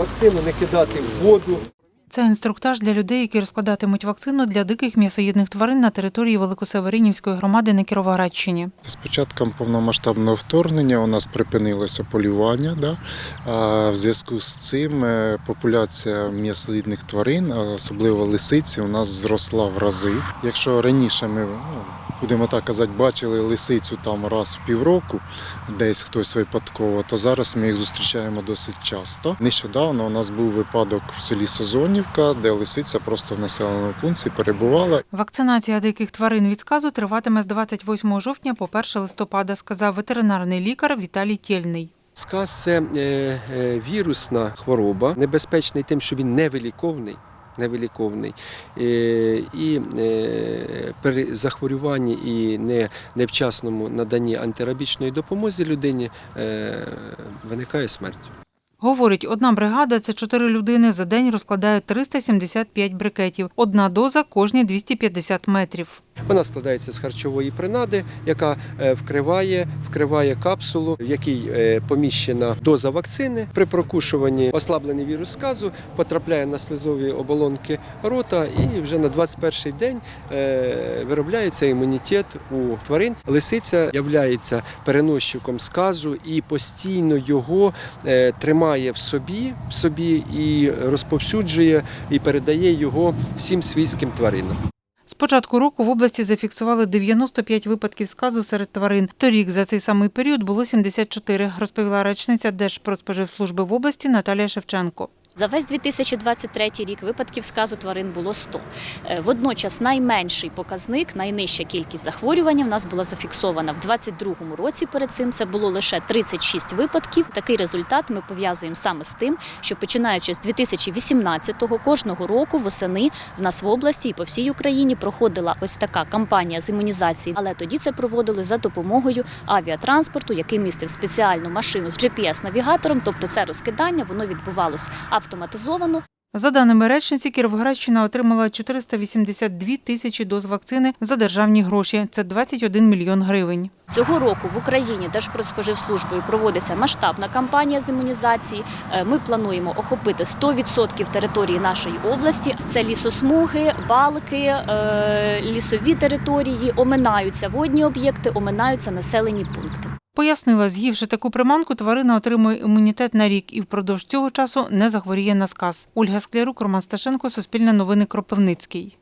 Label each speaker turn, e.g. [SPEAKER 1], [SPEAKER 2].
[SPEAKER 1] Вакцину не кидати в воду.
[SPEAKER 2] Це інструктаж для людей, які розкладатимуть вакцину для диких м'ясоїдних тварин на території Великосеверинівської громади на Кіровоградщині.
[SPEAKER 3] З початком повномасштабного вторгнення у нас припинилося полювання. Да? А в зв'язку з цим е, популяція м'ясоїдних тварин, особливо лисиці, у нас зросла в рази. Якщо раніше ми, ну, будемо так казати, бачили лисицю там раз в півроку, десь хтось випадково, то зараз ми їх зустрічаємо досить часто. Нещодавно у нас був випадок в селі Созонівка, де лисиця просто в населеному пункті перебувала
[SPEAKER 2] Вакцинація диких тварин від сказу триватиме з 28 жовтня по 1 листопада, сказав ветеринарний лікар Віталій Тєльний.
[SPEAKER 1] Сказ це е, е, вірусна хвороба, небезпечний тим, що він невиліковний. Невиліковний. Е, І е, при захворюванні і не, невчасному наданні антирабічної допомоги людині е, виникає смерть.
[SPEAKER 2] Говорить, одна бригада це чотири людини за день розкладають 375 брикетів. Одна доза кожні 250 метрів.
[SPEAKER 1] Вона складається з харчової принади, яка е, вкриває, вкриває капсулу, в якій е, поміщена доза вакцини. При прокушуванні ослаблений вірус сказу потрапляє на слизові оболонки рота, і вже на 21-й день е, виробляється імунітет у тварин. Лисиця являється переносчиком сказу і постійно його тримає в собі, в собі і розповсюджує і передає його всім свійським тваринам.
[SPEAKER 2] Початку року в області зафіксували 95 випадків сказу серед тварин. Торік за цей самий період було 74, розповіла речниця Держпродспоживслужби в області Наталія Шевченко.
[SPEAKER 4] За весь 2023 рік випадків сказу тварин було 100. Е, Водночас найменший показник, найнижча кількість захворювання в нас була зафіксована в 2022 році. Перед цим це було лише 36 випадків. Такий результат ми пов'язуємо саме з тим, що починаючи з 2018-го кожного року восени в нас в області і по всій Україні проходила ось така кампанія з імунізації. Але тоді це проводили за допомогою авіатранспорту, який містив спеціальну машину з GPS-навігатором. Тобто це розкидання, воно відбувалось автоматизовано.
[SPEAKER 2] За даними речниці, Кіровоградщина отримала 482 тисячі доз вакцини за державні гроші. Це 21 мільйон гривень.
[SPEAKER 4] Цього року в Україні Держпродспоживслужбою проводиться масштабна кампанія з імунізації. Е, Ми плануємо охопити 100% території нашої області. Це лісосмуги, балки, е, лісові території, оминаються водні об'єкти, оминаються населені пункти.
[SPEAKER 2] Пояснила, з'ївши таку приманку, тварина отримує імунітет на рік і впродовж цього часу не захворіє на сказ. Ольга Склярук, Роман Сташенко, Суспільне новини Кропивницький.